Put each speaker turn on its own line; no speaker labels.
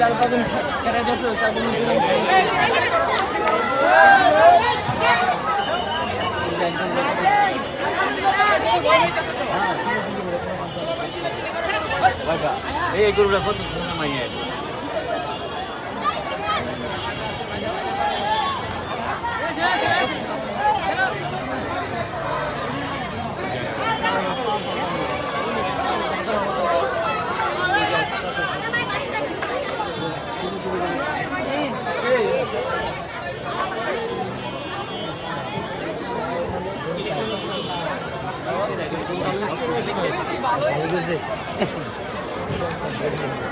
চার পাঁচজন কেটে দিয়েছে চার পাঁচজন
এই গরুটা কত মাইনে
ভালো Thank you.